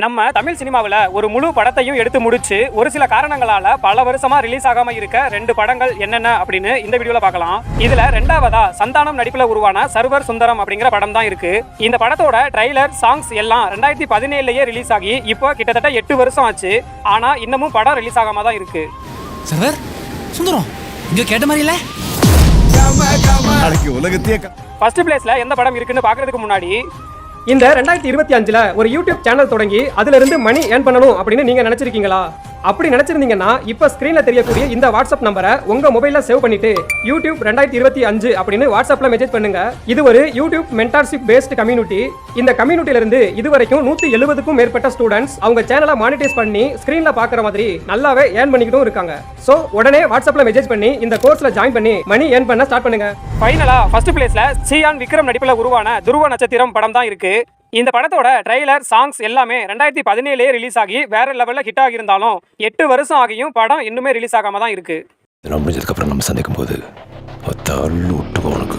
நம்ம தமிழ் சினிமாவில் ஒரு முழு படத்தையும் எடுத்து முடிச்சு ஒரு சில காரணங்களால பல வருஷமா ரிலீஸ் ஆகாம இருக்க ரெண்டு படங்கள் என்னென்ன அப்படின்னு இந்த வீடியோல பார்க்கலாம். இதுல ரெண்டாவதா சந்தானம் நடிப்புல உருவான சர்வர் சுந்தரம் அப்படிங்கிற படம் தான் இருக்கு. இந்த படத்தோட ட்ரைலர் சாங்ஸ் எல்லாம் ரெண்டாயிரத்தி பதினேழுலயே ரிலீஸ் ஆகி இப்போ கிட்டத்தட்ட எட்டு வருஷம் ஆச்சு. ஆனா இன்னமும் படம் ரிலீஸ் ஆகாம தான் இருக்கு. சர்வர்? சுந்தரம் இங்க கேட்ட மாதிரி இல்ல? உலகத்தையே ஃபர்ஸ்ட் பிளேஸ்ல எந்த படம் இருக்குன்னு பார்க்கறதுக்கு முன்னாடி இந்த ரெண்டாயிரத்தி இருபத்தி அஞ்சுல ஒரு யூடியூப் சேனல் தொடங்கி அதுல இருந்து மணி ஏர்ன் பண்ணணும் அப்படின்னு நீங்க நினைச்சிருக்கீங்களா? அப்படி நினைச்சிருந்தீங்கன்னா இப்ப ஸ்கிரீன்ல தெரியக்கூடிய இந்த வாட்ஸ்அப் நம்பரை உங்க மொபைல்ல சேவ் பண்ணிட்டு யூடியூப் ரெண்டாயிரத்தி இருபத்தி அஞ்சு அப்படின்னு வாட்ஸ்அப்ல மெசேஜ் பண்ணுங்க. இது ஒரு யூடியூப் மென்டார்ஷிப் பேஸ்ட் கம்யூனிட்டி இந்த கம்யூனிட்டில இருந்து இதுவரைக்கும் நூத்தி எழுபதுக்கும் மேற்பட்ட ஸ்டூடெண்ட்ஸ் அவங்க சேனலை மானிட்டைஸ் பண்ணி ஸ்கிரீன்ல பாக்குற மாதிரி நல்லாவே ஏர்ன் பண்ணிக்கிட்டும் இருக்காங்க. சோ உடனே வாட்ஸ்அப்ல மெசேஜ் பண்ணி இந்த கோர்ஸ்ல ஜாயின் பண்ணி மணி ஏர்ன் பண்ண ஸ்டார்ட் பண்ணுங்க. ஃபைனலா ஃபர்ஸ்ட் பிளேஸ்ல சியான் விக்ரம் நடிப்பில் உருவான துருவ நட்சத்திரம் படம் தான் இருக்கு. இந்த படத்தோட ட்ரெய்லர் சாங்ஸ் எல்லாமே ரெண்டாயிரத்தி பதினேழுலேயே ரிலீஸ் ஆகி வேற லெவலில் ஹிட் ஆகியிருந்தாலும் எட்டு வருஷம் ஆகியும் படம் இன்னுமே ரிலீஸ் ஆகாம தான் இருக்கு. முடிஞ்சதுக்கப்புறம் நம்ம சந்திக்கும் போது விட்டுக்கோ உனக்கு.